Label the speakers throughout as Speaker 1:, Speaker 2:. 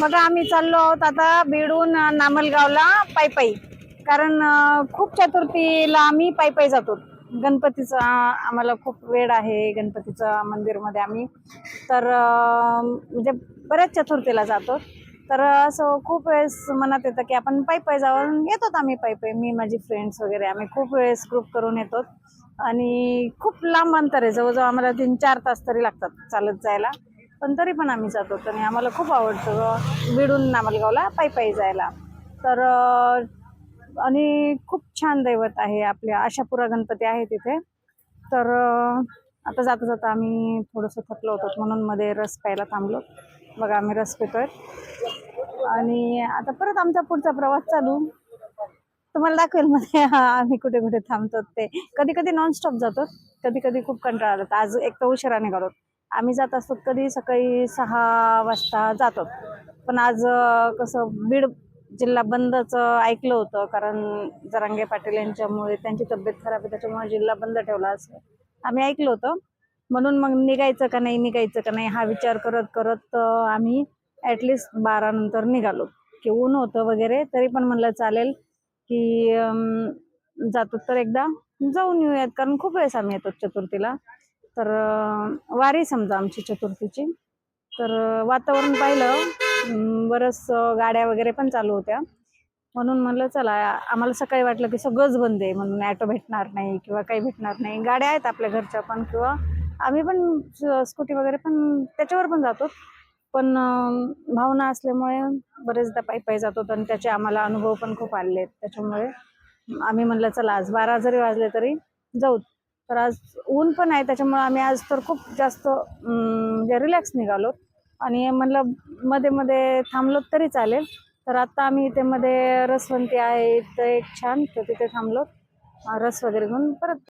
Speaker 1: मग आम्ही चाललो आहोत आता बीडून नामलगावला पायपाई. कारण खूप चतुर्थीला आम्ही पायपाई जातो. गणपतीचा आम्हाला खूप वेळ आहे गणपतीचं मंदिरमध्ये आम्ही. तर म्हणजे बऱ्याच चतुर्थीला जातो. तर असं खूप वेळेस मनात येतं की आपण पायी पायी जाऊन येतो आम्ही पायी पायी मी माझी फ्रेंड्स वगैरे आम्ही खूप वेळेस ग्रुप करून येतो आणि खूप लांब अंतर आहे. जवळजवळ आम्हाला तीन चार तास तरी लागतात चालत जायला. पण तरी पण आम्ही जातो. आणि आम्हाला खूप आवडतं बिडून नामलगावला पायी पायी जायला. तर आणि खूप छान दैवत आहे आपल्या आशापुरा गणपती आहे तिथे. तर आता जाता जाता आम्ही थोडंसं थकलो होतो म्हणून मध्ये रस प्यायला थांबलो. बघा आम्ही रस पितोय. आणि आता परत आमचा पुढचा प्रवास चालू. तुम्हाला दाखवेल मध्ये हा, आम्ही कुठे कुठे थांबतो ते. कधी कधी नॉनस्टॉप जातो. कधी कधी खूप कंटाळा जातो आज एक तर उशिरा निघालो आम्ही जात असतो कधी सकाळी सहा वाजता जातो. पण आज कसं बीड जिल्हा बंदच ऐकलं होतं कारण जरांगे पाटील यांच्यामुळे त्यांची तब्येत खराब आहे त्याच्यामुळे जिल्हा बंद ठेवला असं आम्ही ऐकलं होतं. म्हणून मग निघायचं का नाही निघायचं का नाही हा विचार करत करत आम्ही ॲटलिस्ट बारा नंतर निघालो. की ऊन होतं वगैरे तरी पण म्हणलं चालेल की जातो तर एकदा जाऊन येऊयात कारण खूप वेळेस आम्ही येतो चतुर्थीला. तर वारी समजा आमची चतुर्थीची. तर वातावरण पाहिलं बरंच गाड्या वगैरे पण चालू होत्या. म्हणून म्हणलं चला आम्हाला सकाळी वाटलं की सगळंच बंद आहे. म्हणून ॲटो भेटणार नाही किंवा काही भेटणार नाही. गाड्या आहेत आपल्या घरच्या पण किंवा आम्ही पण स्कूटी वगैरे पण त्याच्यावर पण जातो. पण भावना असल्यामुळे बरेचदा पायी पायी जातो आणि त्याचे आम्हाला अनुभव पण खूप आले आहेत. त्याच्यामुळे आम्ही म्हणलं चला आज बारा जरी वाजले तरी जाऊ. तर आज ऊन पण आहे त्याच्यामुळे आम्ही आज तर खूप जास्त म्हणजे रिलॅक्स निघालो. आणि म्हणलं मध्ये मध्ये थांबलो तरी चालेल. तर आत्ता आम्ही इथे मध्ये रसवंती आहे इथं एक छान तर तिथे थांबलो. रस वगैरे घेऊन परत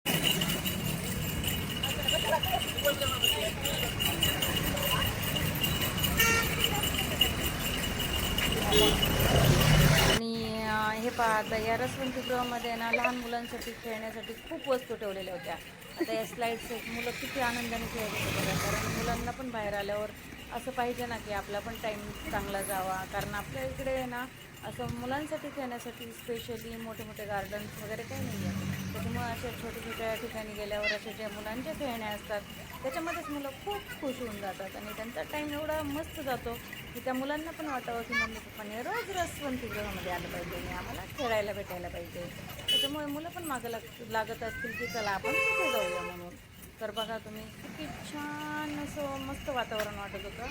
Speaker 2: आणि अं, हे पहा आता या रसवंतीगृहामध्ये ना लहान मुलांसाठी खेळण्यासाठी खूप वस्तू ठेवलेल्या होत्या. आता या स्लाईड्स आहेत. मुलं किती आनंदाने खेळत होते बघा. कारण मुलांना पण बाहेर आल्यावर असं पाहिजे ना की आपला पण टाईम चांगला जावा. कारण आपल्या इकडे आहे ना असं मुलांसाठी खेळण्यासाठी स्पेशली मोठे मोठे गार्डन्स वगैरे काही नाही आहे त्याच्यामुळे अशा छोट्या छोट्या ठिकाणी गेल्यावर अशा ज्या मुलांच्या खेळण्या असतात त्याच्यामध्येच मुलं खूप खुश होऊन जातात आणि त्यांचा टाईम एवढा मस्त जातो की त्या मुलांना पण वाटावं की मम्मी पप्पाने रोज रसवंतीगृहामध्ये आलं पाहिजे आणि आम्हाला खेळायला भेटायला पाहिजे. त्याच्यामुळे मुलं पण मागं लाग लागत असतील की चला आपण तिथे जाऊया म्हणून. तर बघा तुम्ही किती छान असं मस्त वातावरण वाटत होतं.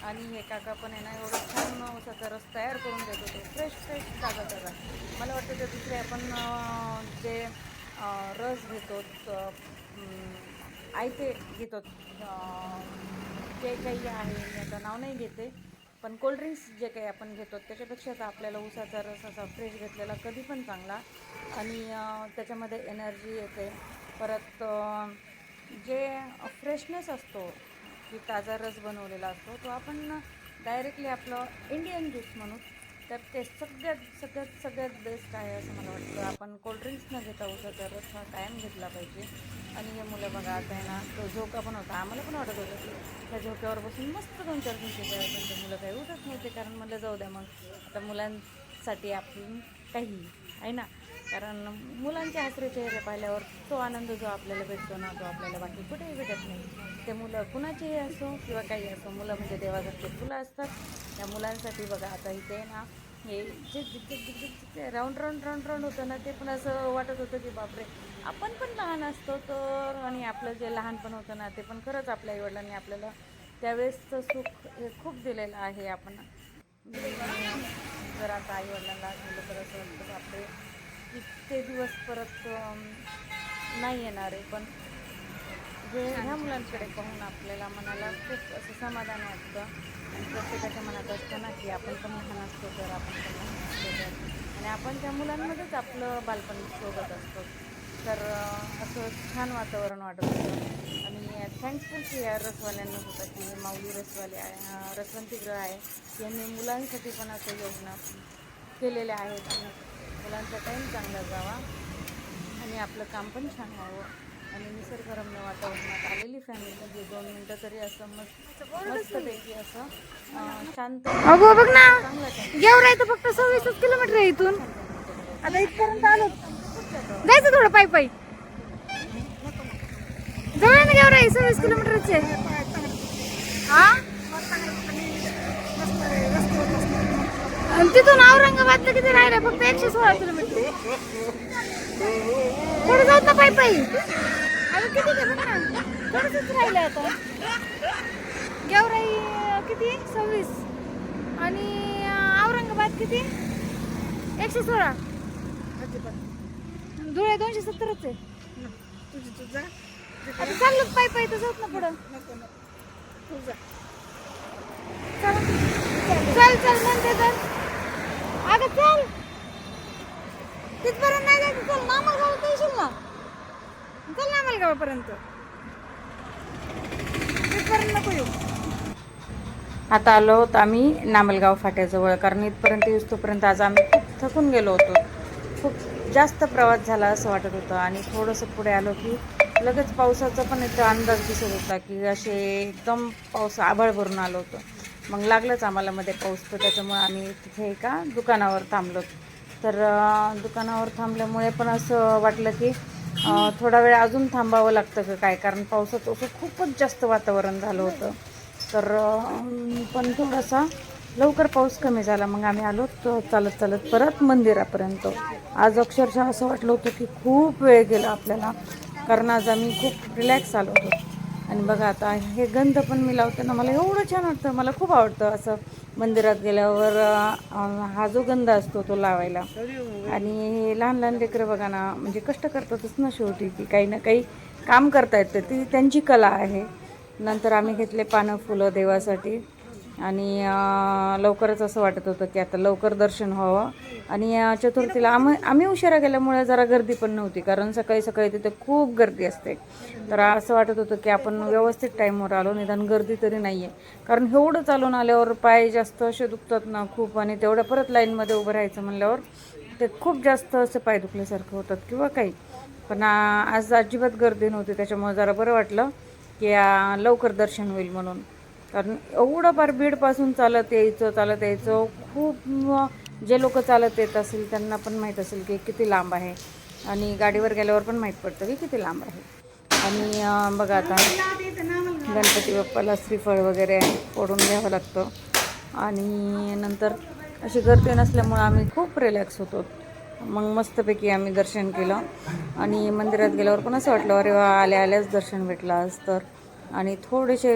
Speaker 2: आणि हे काका पण आहे ना एवढं छान उसाचा रस तयार करून देत होते. फ्रेश फ्रेश ताजा ताजा मला वाटतं ते दुसरे आपण जे रस घेतो आयते घेतो जे काही आहे मी आता नाव नाही घेते पण कोल्ड्रिंक्स जे काही आपण घेतो त्याच्यापेक्षा तर आपल्याला उसाचा रस असा फ्रेश घेतलेला कधी पण चांगला. आणि त्याच्यामध्ये एनर्जी येते. परत जे फ्रेशनेस असतो की ताजा रस बनवलेला असतो तो आपण डायरेक्टली आपलं इंडियन ज्यूस म्हणू तर ते सगळ्यात सगळ्यात सगळ्यात बेस्ट आहे असं मला वाटतं. आपण कोल्ड्रिंक्स न घेता उसाचा रस हा कायम घेतला पाहिजे. आणि हे मुलं बघा आता आहे ना तो झोका पण होता आम्हाला पण वाटत होतं की त्या झोक्यावर बसून मस्त दोन चार दिवशी पण ते मुलं काही उठत नव्हते कारण मला जाऊ द्या मग. आता मुलांसाठी आपण काही आहे ना? कारण मुलांचे हसरे चेहरे पाहिल्यावर तो आनंद जो आपल्याला भेटतो ना तो आपल्याला बाकी कुठेही भेटत नाही. ते मुलं कुणाचेही असो किंवा काही असो मुलं म्हणजे देवासारखे फुलं असतात. त्या मुलांसाठी बघा आता इथे ना हे जे जिथे जिथे जिथे राऊंड राऊंड राऊंड राऊंड होतं ना ते पण असं वाटत होतं की बापरे आपण पण लहान असतो तर आणि आपलं जे लहानपण होतं ना ते पण खरंच आपल्या आईवडिलांनी आपल्याला त्यावेळेसचं सुख हे खूप दिलेलं आहे आपण जर आता आईवडिलांना आठवलं तर असं वाटतं बापरे इतके दिवस परत नाही येणार आहे. पण जे ह्या मुलांकडे पाहून आपल्याला मनाला खूप असं समाधान वाटतं. आणि प्रत्येकाच्या मनात असतं ना की आपण पण लहान असतो तर आपण पण लहान असतो तर. आणि आपण त्या मुलांमध्येच आपलं बालपण शोधत असतो. तर असं छान वातावरण वाटत होतं. थँक्सफुल की या रसवाल्यांना होतं की माऊली रसवाले आहे अं, रसवंतीगृह आहे. यांनी मुलांसाठी पण असं योजना केलेल्या आहेत. आणि मुलांचा टाईम चांगला जावा आणि आपलं काम पण छान व्हावं. आणि निसर्गरम्य वातावरणात आलेली फॅमिली जे दोन मिनटं तरी असं मस्त मस्तपैकी असं शांत
Speaker 1: अगो बघ ना. गेवरा इथं फक्त सव्वीसच किलोमीटर आहे इथून. आता इथपर्यंत आलो. जायचं थोडं पायी पायी. जवळ ना गेवरा आहे सव्वीस किलोमीटरचे हा आणि तिथून औरंगाबादला किती राहिलं फक्त एकशे सोळा किलोमीटर थोडं जाऊ ना पायी पायी अगं किती बघ ना थोडंसंच राहिलं आता गेवराई किती सव्वीस आणि औरंगाबाद किती एकशे सोळा धुळे दोनशे सत्तरच आहे आता चाललो पाय पाय तर जात ना पुढं. चल चल चल म्हणते तर. अगं चल. तिथपर्यंत नाही जायचं. चल नामलगाव येशील ना? चल नामलगावापर्यंत तिथपर्यंत नको येऊ.
Speaker 2: आता आलो आहोत आम्ही नामलगाव फाट्याजवळ. कारण इथपर्यंत येऊस्तोपर्यंत आज आम्ही खूप थकून गेलो होतो. खूप जास्त प्रवास झाला असं वाटत होतं. आणि थोडंसं पुढे आलो की लगेच पावसाचा पण इथं अंदाज दिसत होता की असे एकदम पाऊस आभाळ भरून आलो होतं. मग लागलंच आम्हाला मध्ये पाऊस तर त्याच्यामुळे आम्ही तिथे एका दुकानावर थांबलो. तर दुकानावर थांबल्यामुळे पण असं वाटलं की थोडा वेळ अजून थांबावं लागतं का काय? कारण पावसाचं असं खूपच जास्त वातावरण झालं होतं. तर पण थोडासा लवकर पाऊस कमी झाला. मग आम्ही आलो चालत चालत परत मंदिरापर्यंत. आज अक्षरशः असं वाटलं होतं की खूप वेळ गेला आपल्याला. कारण आज आम्ही खूप रिलॅक्स आलो होतो. आणि बघा आता हे गंध पण मी लावते ना मला एवढं छान वाटतं मला खूप आवडतं असं मंदिरात गेल्यावर हा जो गंध असतो तो लावायला. आणि हे लहान लहान लेकरं बघा ना म्हणजे कष्ट करतातच ना शेवटी की काही ना काही काम करता येतं. ती त्यांची कला आहे. नंतर आम्ही घेतले पानं फुलं देवासाठी. आणि लवकरच असं वाटत होतं की आता लवकर दर्शन व्हावं. आणि चतुर्थीला आम्ही आम्ही उशिरा गेल्यामुळे जरा गर्दी पण नव्हती कारण सकाळी सकाळी तिथे खूप गर्दी असते. तर असं वाटत होतं की आपण व्यवस्थित टाईमवर आलो निदान गर्दी तरी नाही आहे कारण एवढं चालून आल्यावर पाय जास्त असे दुखतात ना खूप आणि तेवढ्या परत लाईनमध्ये उभं राहायचं म्हणल्यावर ते खूप जास्त असं पाय दुखल्यासारखं होतात किंवा काही. पण आज अजिबात गर्दी नव्हती त्याच्यामुळे जरा बरं वाटलं की लवकर दर्शन होईल म्हणून. कारण एवढं फार चालत यायचं चालत यायचं. खूप जे लोक चालत येत असेल त्यांना पण माहीत असेल की किती लांब आहे. आणि गाडीवर गेल्यावर पण माहीत पडतं की किती लांब आहे. आणि बघा आता गणपती बाप्पाला श्रीफळ वगैरे फोडून घ्यावं लागतं. आणि नंतर अशी गर्दी नसल्यामुळं आम्ही खूप रिलॅक्स होतो. मग मस्तपैकी आम्ही दर्शन केलं. आणि मंदिरात गेल्यावर पण असं वाटलं अरे वा आल्या आल्याच दर्शन भेटलं आज तर. आणि थोडेसे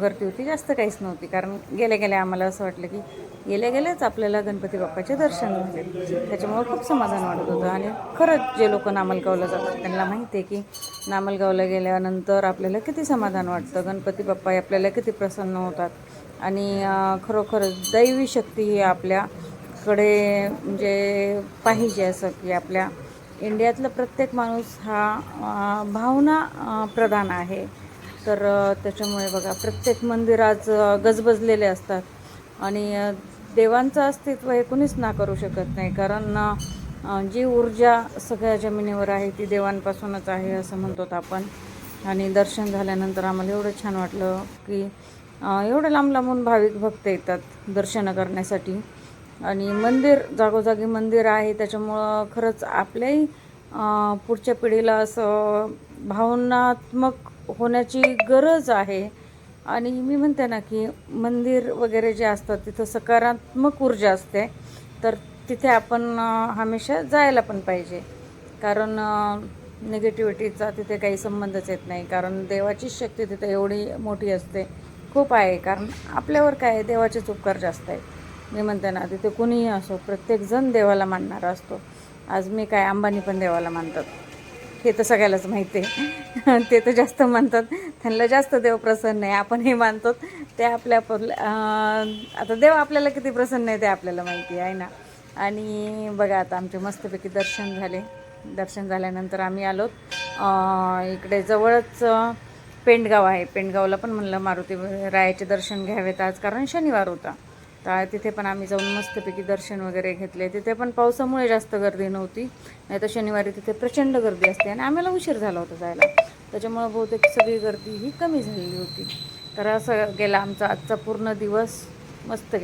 Speaker 2: गर्दी होती जास्त काहीच नव्हती. कारण गेल्या गेल्या आम्हाला असं वाटलं की गेल्या गेल्याच आपल्याला गणपती बाप्पाचे दर्शन झाले. त्याच्यामुळे खूप समाधान वाटत होतं. आणि खरंच जे लोक नामलगावला जातात त्यांना माहिती आहे की नामलगावला गेल्यानंतर आपल्याला किती समाधान वाटतं. गणपती बाप्पा आपल्याला किती प्रसन्न होतात. आणि खरोखरच दैवी शक्ती ही आपल्याकडे म्हणजे पाहिजे असं की आपल्या इंडियातला प्रत्येक माणूस हा भावना प्रधान आहे. तर त्याच्यामुळे बघा प्रत्येक मंदिर आज गजबजलेले असतात. आणि देवांचं अस्तित्व हे कुणीच ना करू शकत नाही. कारण जी ऊर्जा सगळ्या जमिनीवर आहे ती देवांपासूनच आहे असं म्हणतो आपण. आणि दर्शन झाल्यानंतर आम्हाला एवढं छान वाटलं की एवढं लांब लांबून भाविक भक्त येतात दर्शनं करण्यासाठी. आणि मंदिर जागोजागी मंदिर आहे त्याच्यामुळं खरंच आपल्याही पुढच्या पिढीला असं भावनात्मक होण्याची गरज आहे. आणि मी म्हणते ना की मंदिर वगैरे जे असतात तिथं सकारात्मक ऊर्जा असते. तर तिथे आपण हमेशा जायला पण पाहिजे. कारण निगेटिव्हिटीचा तिथे काही संबंधच येत नाही. कारण देवाची शक्ती तिथे एवढी मोठी असते. खूप आहे. कारण आपल्यावर काय आहे, देवाचेच उपकार जास्त आहेत. मी म्हणते ना तिथे कुणीही असो प्रत्येकजण देवाला मानणारा असतो. आज मी काय अंबानी पण देवाला मानतात. हे तर सगळ्यालाच माहिती आहे. ते तर जास्त मानतात. त्यांना जास्त देव प्रसन्न आहे. आपण हे मानतो. ते आपल्या आता देव आपल्याला किती प्रसन्न आहे ते आपल्याला माहिती आहे ना? आणि बघा आता आमचे मस्तपैकी दर्शन झाले. दर्शन झाल्यानंतर आम्ही आलो. इकडे जवळच पेंडगाव आहे. पेंडगावला पण म्हणलं मारुती रायाचे दर्शन घ्यावेत आज कारण शनिवार होता. तर तिथे पण आम्ही जाऊन मस्तपैकी दर्शन वगैरे घेतले. तिथे पण पावसामुळे जास्त गर्दी नव्हती. नाही तर शनिवारी तिथे प्रचंड गर्दी असते आणि आम्हाला उशीर झाला होता जायला. त्याच्यामुळं बहुतेक सगळी गर्दी ही कमी झालेली होती. तर असं गेला आमचा आजचा पूर्ण दिवस. मस्त गेला.